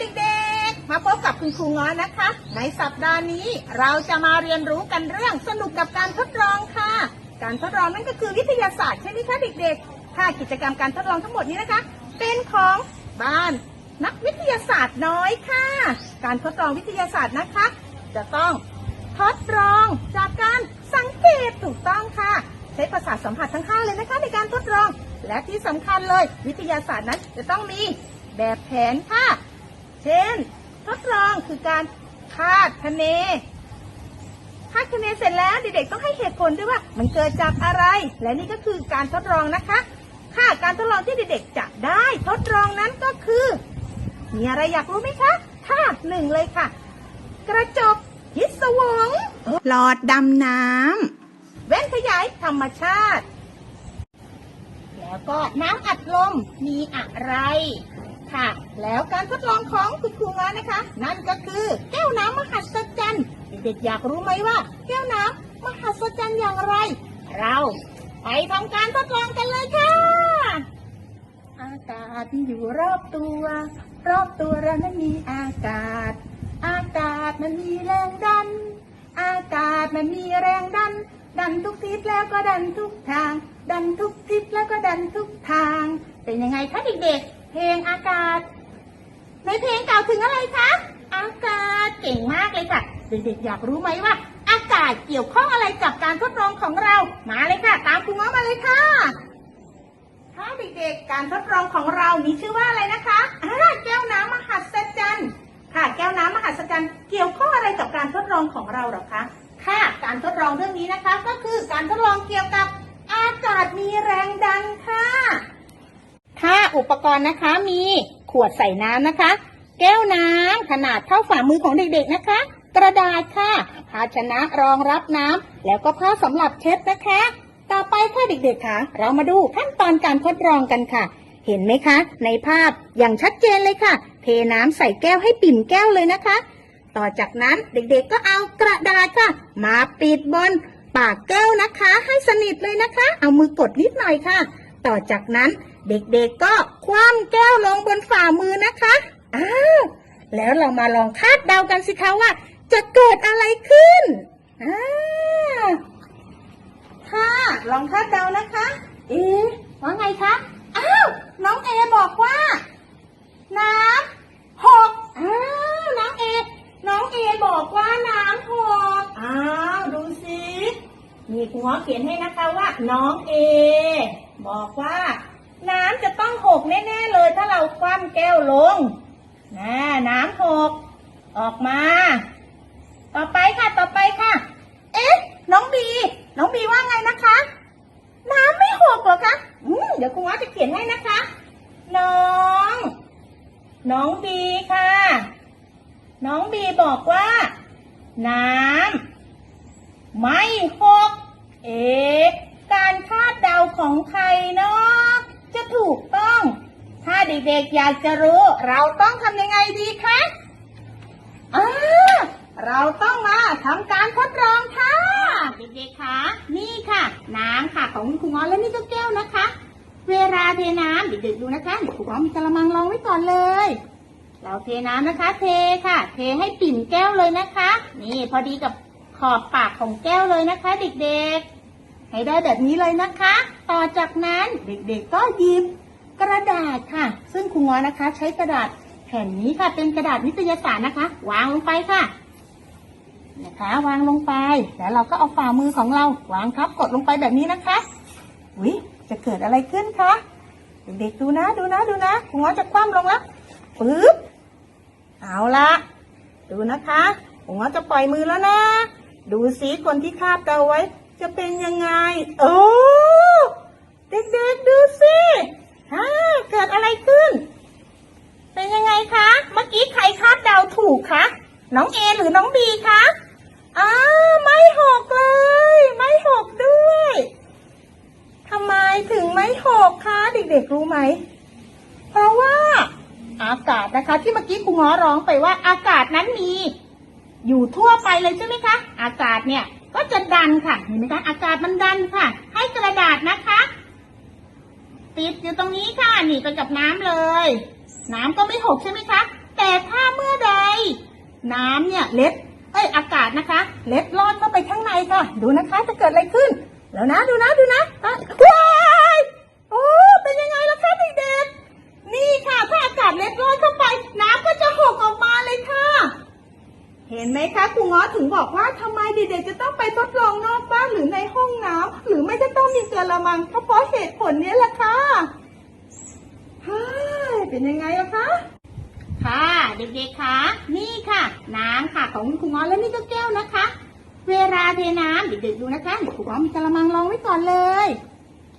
เด็กๆ มาพบกับคุณครูง้อนะคะ ในสัปดาห์นี้เราจะมาเรียนรู้กันเรื่องสนุกกับการทดลองค่ะ การทดลองนั่นก็คือวิทยาศาสตร์ใช่ไหมคะเด็กๆค่ะกิจกรรมการทดลองทั้งหมดนี้นะคะ เป็นของบ้านนักวิทยาศาสตร์น้อยค่ะ การทดลองวิทยาศาสตร์นะคะ จะต้องทดลองจากการสังเกตถูกต้องค่ะ ใช้ประสาทสัมผัสทั้งห้าเลยนะคะ ในการทดลองและที่สำคัญเลยวิทยาศาสตร์นั้นจะต้องมีแบบแผนค่ะ เช่น ทดลองคือการคาดคะเนคาดคะเนเสร็จแล้วเด็กๆต้องให้เหตุผลด้วยว่า มันเกิดจากอะไร และนี่ก็คือการทดลองนะคะค่ะการทดลองที่เด็กๆจะได้ทดลองนั้นก็คือ มีอะไรอยากรู้ไหมคะค่ะหนึ่งเลยค่ะ กระจกพิศวงหลอดดำน้ำแว่นขยายธรรมชาติ แล้วก็น้ำอัดลมมีอะไร ค่ะ แล้วการทดลองของคุณครูงานนะคะ นั่นก็คือแก้วน้ำมหัศจรรย์เด็กๆอยากรู้ไหมว่า แก้วน้ำมหัศจรรย์อย่างไร เราไปทำการทดลองกันเลยค่ะ อากาศที่อยู่รอบตัว รอบตัวเรานั้นมีอากาศ อากาศมันมีแรงดัน อากาศมันมีแรงดัน ดันทุกทิศแล้วก็ดันทุกทาง ดันทุกทิศแล้วก็ดันทุกทาง เป็นยังไงคะเด็กๆ เพลงอากาศ ในเพลงกล่าวถึงอะไรคะ อากาศเก่งมากเลยค่ะ เด็กๆอยากรู้ไหมว่า อากาศเกี่ยวข้องอะไรกับการทดลองของเรา มาเลยค่ะ ตามคุณง้อมาเลยค่ะถ้าเด็กๆการทดลองของเรามีชื่อว่าอะไรนะคะอ่าแก้วน้ำมหัศจรรย์ค่ะ แก้วน้ำมหัศจรรย์เกี่ยวข้องอะไรกับการทดลองของเราหรอคะค่ะการทดลองเรื่องนี้นะคะ ก็คือการทดลองเกี่ยวกับอากาศมีแรงดันค่ะ ค่ะอุปกรณ์นะคะมีขวดใส่น้ำนะคะ แก้วน้ำขนาดเท่าฝ่ามือของเด็กๆนะคะ กระดาษค่ะ ภาชนะรองรับน้ำแล้วก็ผ้าสำหรับเช็ดนะคะ ต่อไปค่ะเด็กๆค่ะ เรามาดูขั้นตอนการทดลองกันค่ะ เห็นไหมคะ ในภาพอย่างชัดเจนเลยค่ะ เทน้ำใส่แก้วให้ปิ่มแก้วเลยนะคะ ต่อจากนั้นเด็กๆก็เอากระดาษค่ะ มาปิดบนปากแก้วนะคะ ให้สนิทเลยนะคะ เอามือกดนิดหน่อยค่ะ ต่อจากนั้น เด็กๆก็คว่ำแก้วลงบนฝ่ามือนะคะอ้าวแล้วเรามาลองคาดเดากันสิคะว่า จะเกิดอะไรขึ้นอ่าค่ะลองคาดเดานะคะ เอ๊ะว่าไงคะอ้าวน้องเอบอกว่า น้ำหกอ้าวน้องเอ น้องเอบอกว่าน้ำหกอ้าวดูสิมีหมอเขียนให้นะคะว่า น้องเอ บอกว่า น้ำจะต้องหกแน่ๆเลยถ้าเราคว่ำแก้วลงนะน้ำหกออกมา ต่อไปค่ะต่อไปค่ะ เอ๊ะ น้องบี น้องบีว่าไงนะคะ น้ำไม่หกหรอคะอืมเดี๋ยวคุณหมอจะเขียนให้นะคะ น้อง น้องบีค่ะ น้องบีบอกว่า น้ำไม่หก เอ๊ะการคาดเดาของใครเนาะ ถูกต้อง ถ้าเด็กๆอยากจะรู้ เราต้องทำยังไงดีคะอ่าเราต้องมาทำการทดลองค่ะ เด็กๆคะนี่ค่ะ น้ำค่ะของคุณครูง้อและนี่ก็แก้วนะคะ เวลาเทน้ำเด็กๆดูนะคะครูง้อมีกระมังรองไว้ก่อนเลย เราเทน้ำนะคะ เทค่ะ เทให้ปิ่มแก้วเลยนะคะ นี่พอดีกับขอบปากของแก้วเลยนะคะ เด็กๆ ให้ได้แบบนี้เลยนะคะ ต่อจากนั้นเด็กๆก็หยิบกระดาษค่ะ ซึ่งครูง้อนะคะ ใช้กระดาษแผ่นนี้ค่ะ เป็นกระดาษวิทยาศาสตร์นะคะ วางลงไปค่ะ นะคะ วางลงไป แล้วเราก็เอาฝ่ามือของเรา วางทับกดลงไปแบบนี้นะคะอุ้ยจะเกิดอะไรขึ้นคะเด็กๆดูนะดูนะดูนะครูง้อจะคว่ำลงแล้วปึ๊บเอาละดูนะคะผมว่าจะปล่อยมือแล้วนะ ดูสิคนที่คาดเดาไว้ จะเป็นยังไง โอ้เด็กๆดูสิฮ่าเกิดอะไรขึ้น เป็นยังไงคะ เมื่อกี้ใครคาดเดาถูกคะน้องเอหรือน้องบีคะอ้าไม่หกเลย ไม่หกด้วยทำไมถึงไม่หกคะเด็กๆรู้ไหม เพราะว่าอากาศนะคะ ที่เมื่อกี้ครูง้อร้องไปว่าอากาศนั้นมี อยู่ทั่วไปเลยใช่ไหมคะ อากาศเนี่ย ก็จะดันค่ะ เห็นไหมคะ อากาศมันดันค่ะ ให้กระดาษนะคะ ติดอยู่ตรงนี้ค่ะนี่ไปกับน้ำเลย น้ำก็ไม่หกใช่ไหมคะ แต่ถ้าเมื่อใด น้ำเนี่ยเล็ด เอ้ย อากาศนะคะ เล็ดลอดเข้าไปข้างในค่ะ ดูนะคะจะเกิดอะไรขึ้น แล้วนะ ดูนะ ดูนะอะว้ายโอ้ เป็นยังไงล่ะคะเด็กๆนี่ค่ะ ถ้าอากาศเล็ดลอดเข้าไป น้ำก็จะหกออกมาเลยค่ะ เห็นไหมคะครูง้อถึงบอกว่าทำไมเด็กๆจะต้องไปทดลองนอกบ้านหรือในห้องน้ำหรือไม่จะต้องมีกระมังก็เพราะเหตุผลนี้แหละค่ะเฮ้เป็นยังไงล่ะคะค่ะ เด็กๆคะนี่ค่ะ น้ำค่ะของคุณครูง้อและนี่ก็แก้วนะคะ เวลาเทน้ำเด็กๆดูนะคะเดี๋ยวครูง้อมีกระมังรองไว้ก่อนเลย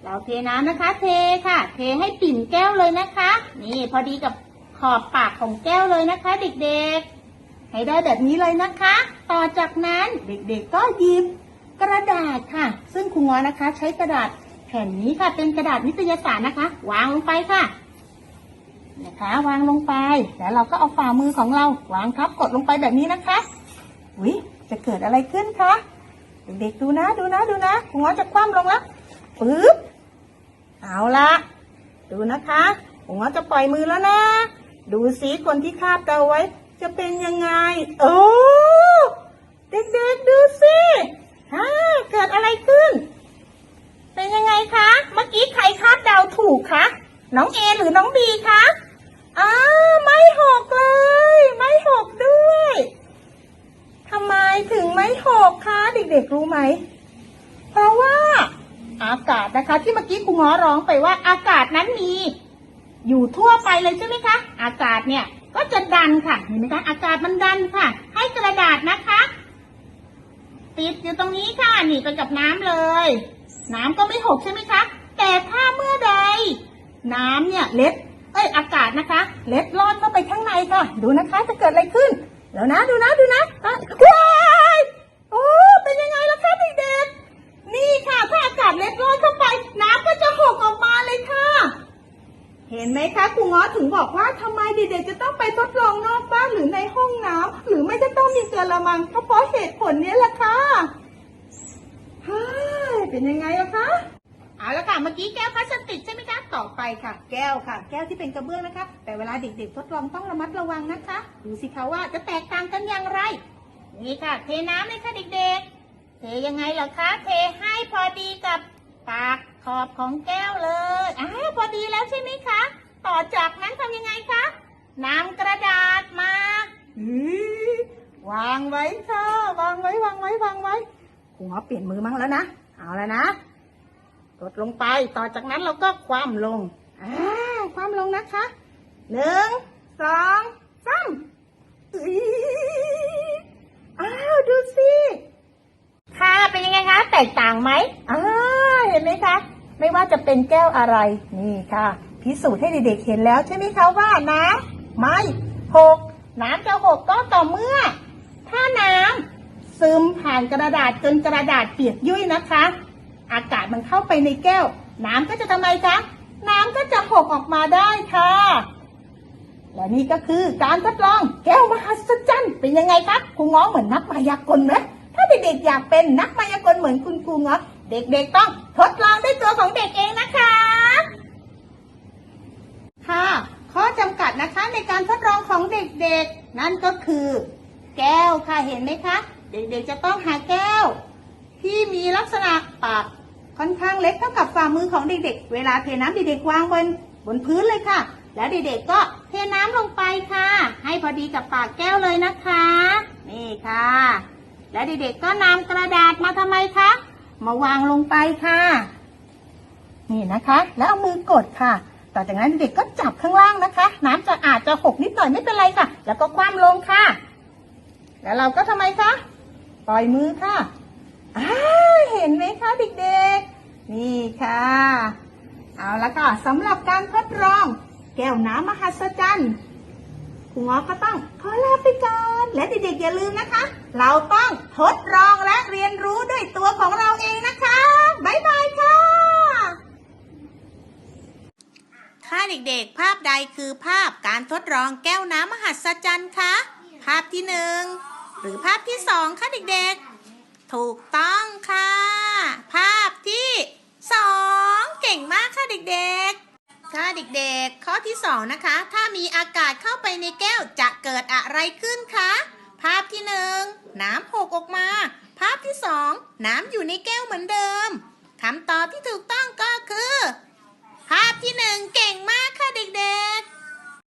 เราเทน้ำนะคะ เทค่ะ เทให้ปิ่มแก้วเลยนะคะ นี่พอดีกับขอบปากของแก้วเลยนะคะ เด็กๆ ให้ได้แบบนี้เลยนะคะ ต่อจากนั้นเด็กๆก็หยิบกระดาษค่ะ ซึ่งครูง้อนะคะ ใช้กระดาษแผ่นนี้ค่ะ เป็นกระดาษวิทยาศาสตร์นะคะ วางลงไปค่ะ นะคะ วางลงไป แล้วเราก็เอาฝ่ามือของเรา วางทับกดลงไปแบบนี้นะคะอุ้ยจะเกิดอะไรขึ้นคะเด็กๆดูนะดูนะดูนะหัวจะคว่ำลงแล้วปึ๊บเอาละดูนะคะหัวจะปล่อยมือแล้วนะ ดูสิคนที่คาบเราไว้ จะเป็นยังไง โอ้เด็กๆดูสิฮ่าเกิดอะไรขึ้น เป็นยังไงคะ เมื่อกี้ใครคาดเดาถูกคะน้องเอหรือน้องบีคะอ้าไม่หกเลย ไม่หกด้วยทำไมถึงไม่หกคะเด็กๆรู้ไหม เพราะว่า อากาศนะคะ ที่เมื่อกี้ครูง้อร้องไปว่าอากาศนั้นมี อยู่ทั่วไปเลยใช่ไหมคะ อากาศเนี่ย ก็จะดันค่ะ เห็นไหมคะ อากาศมันดันค่ะ ให้กระดาษนะคะ ติดอยู่ตรงนี้ค่ะ หนีไปกับน้ำเลย น้ำก็ไม่หกใช่ไหมคะ แต่ถ้าเมื่อใด น้ำเนี่ยเล็ด เอ้ย อากาศนะคะ เล็ดลอดเข้าไปข้างในค่ะ ดูนะคะ จะเกิดอะไรขึ้น แล้วนะ ดูนะ ดูนะอะว้ายโอ้เป็นยังไงล่ะคะเด็กๆนี่ค่ะถ้าอากาศเล็ดลอดเข้าไป น้ำก็จะหกออกมาเลยค่ะ เห็นไหม คะครูง้อถึงบอกว่าทำไมเด็กๆจะต้องไปทดลองนอกบ้านหรือในห้องน้ำหรือไม่จะต้องมีกระมังก็เพราะเหตุผลนี้แหละค่ะเฮ้ยเป็นยังไงล่ะคะเอาละค่ะเมื่อกี้แก้วพลาสติกใช่ไหมคะต่อไปค่ะ แก้วค่ะ แก้วที่เป็นกระเบื้องนะคะ แต่เวลาเด็กๆทดลองต้องระมัดระวังนะคะดูสิคะว่าจะแตกต่างกันอย่างไร นี่ค่ะ เทน้ำเลยค่ะเด็กๆ เทยังไงล่ะคะ เทให้พอดีกับปากขอบของแก้วเลยอ่าพอดีแล้วใช่ไหมคะ ต่อจากนั้นทำยังไงคะนำกระดาษมาวางไว้ค่ะวางไว้วางไว้วางไว้หัวเปลี่ยนมือมั้งแล้วนะ เอาแล้วนะกดลงไปต่อจากนั้นเราก็คว่ำลงอ่าคว่ำลงนะคะหนึ่งสองสามอุ๊ยอ้าวดูสิค่ะเป็นยังไงคะ แตกต่างไหมอ่าเห็นไหมคะ ไม่ว่าจะเป็นแก้วอะไร นี่ค่ะ พิสูจน์ให้เด็กๆเห็นแล้วใช่ไหมคะว่าน้ำไม่หกน้ำจะหกก็ต่อเมื่อ ถ้าน้ำซึมผ่านกระดาษจนกระดาษเปียกยุ่ยนะคะ อากาศมันเข้าไปในแก้ว น้ำก็จะทำไมคะน้ำก็จะหกออกมาได้ค่ะ และนี่ก็คือการทดลองแก้วมหัศจรรย์เป็นยังไงคะครูง้อเหมือนนักมายากลไหมถ้าเด็กๆอยากเป็นนักมายากลเหมือนคุณครูง้อเด็กๆต้องทดลองด้วยตัวของเด็กเองนะคะ ค่ะ ข้อจำกัดนะคะในการทดลองของเด็กๆ นั่นก็คือ แก้วค่ะเห็นไหมคะ เด็กๆจะต้องหาแก้ว ที่มีลักษณะปากค่อนข้างเล็กเท่ากับฝ่ามือของเด็กๆ เวลาเทน้ำเด็กๆวางบนบนพื้นเลยค่ะ แล้วเด็กๆก็เทน้ำลงไปค่ะ ให้พอดีกับปากแก้วเลยนะคะ นี่ค่ะ และเด็กๆก็นำกระดาษมาทำไมคะ มาวางลงไปค่ะ นี่นะคะ แล้วเอามือกดค่ะ ต่อจากนั้นเด็กก็จับข้างล่างนะคะ น้ำจะอาจจะหกนิดหน่อยไม่เป็นไรค่ะ แล้วก็คว่ำลงค่ะ แล้วเราก็ทำไมคะ ปล่อยมือค่ะอ่าเห็นไหมคะเด็กๆ นี่ค่ะ เอาละค่ะสำหรับการทดลอง แก้วน้ำมหัศจรรย์ครูง้อก็ต้องขอลาไปก่อน และเด็กๆอย่าลืมนะคะ เราต้องทดลองและเรียนรู้ด้วยตัวของเราเองนะคะ บ๊ายบายค่ะ ค่ะเด็กๆ ภาพใดคือภาพการทดลองแก้วน้ำมหัศจรรย์คะ ภาพที่หนึ่งหรือภาพที่สองคะเด็กๆ ถูกต้องค่ะ ภาพที่สองเก่งมากค่ะเด็กๆ ค่ะเด็กๆ ข้อที่สองนะคะ ถ้ามีอากาศเข้าไปในแก้วจะเกิดอะไรขึ้นคะ ภาพที่หนึ่งน้ำหกออกมา ภาพที่สองน้ำอยู่ในแก้วเหมือนเดิมคำตอบที่ถูกต้องก็คือ ภาพที่หนึ่งเก่งมากค่ะเด็กๆ